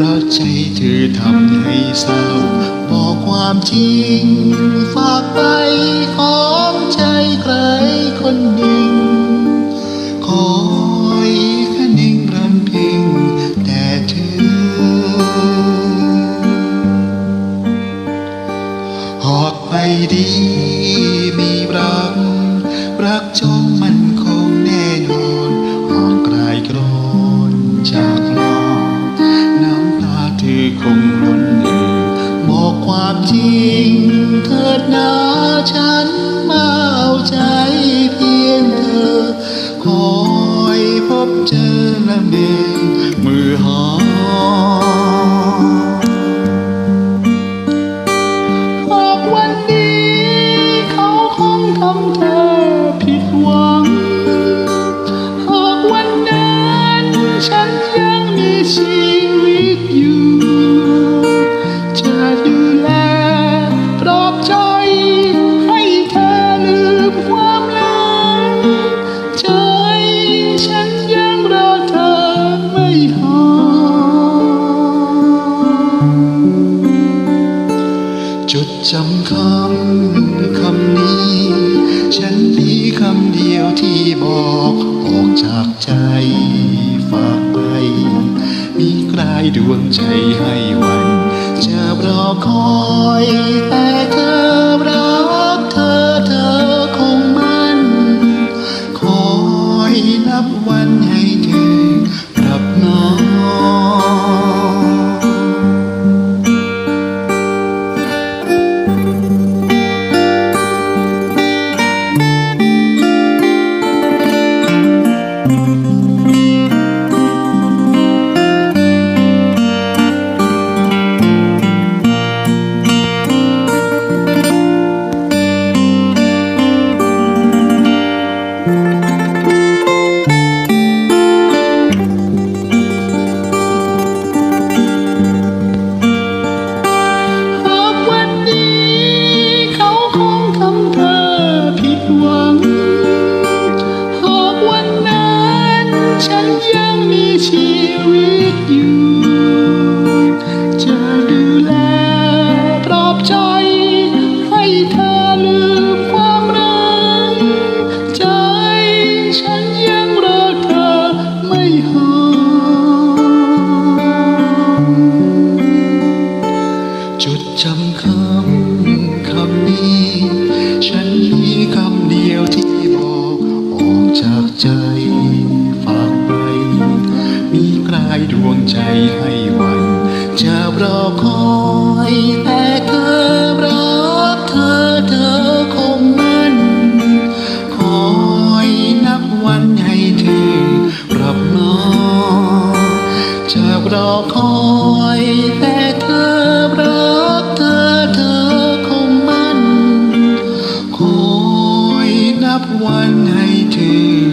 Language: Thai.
รักใจเธอทำให้เศร้า บอกความจริง ฝากไปของใจใคร อยพบเจอและเมงมือหาหากวันนี้เขาคงทำเธอผิดหวัง หากวันนั้นฉันยังมีชีวิตอยู่ มีใครดวงใจให้วัน จะรอคอยแต่เธอ ฉันยังมีชีวิตอยู่ จะดูแลปลอบใจ ให้เธอลืมความรักใจฉันยังรอเธอไม่ห่างจดจำคำคำนี้ ฉันมีคำเดียวที่บอกออกจากใจ ใจให้วันจะรอคอยแต่เธอรักเธอเธอคงมั่น คอยนับวันให้เธอกลับมาจะรอคอยแต่เธอรักเธอเธอคงมั่น คอยนับวันให้เธอ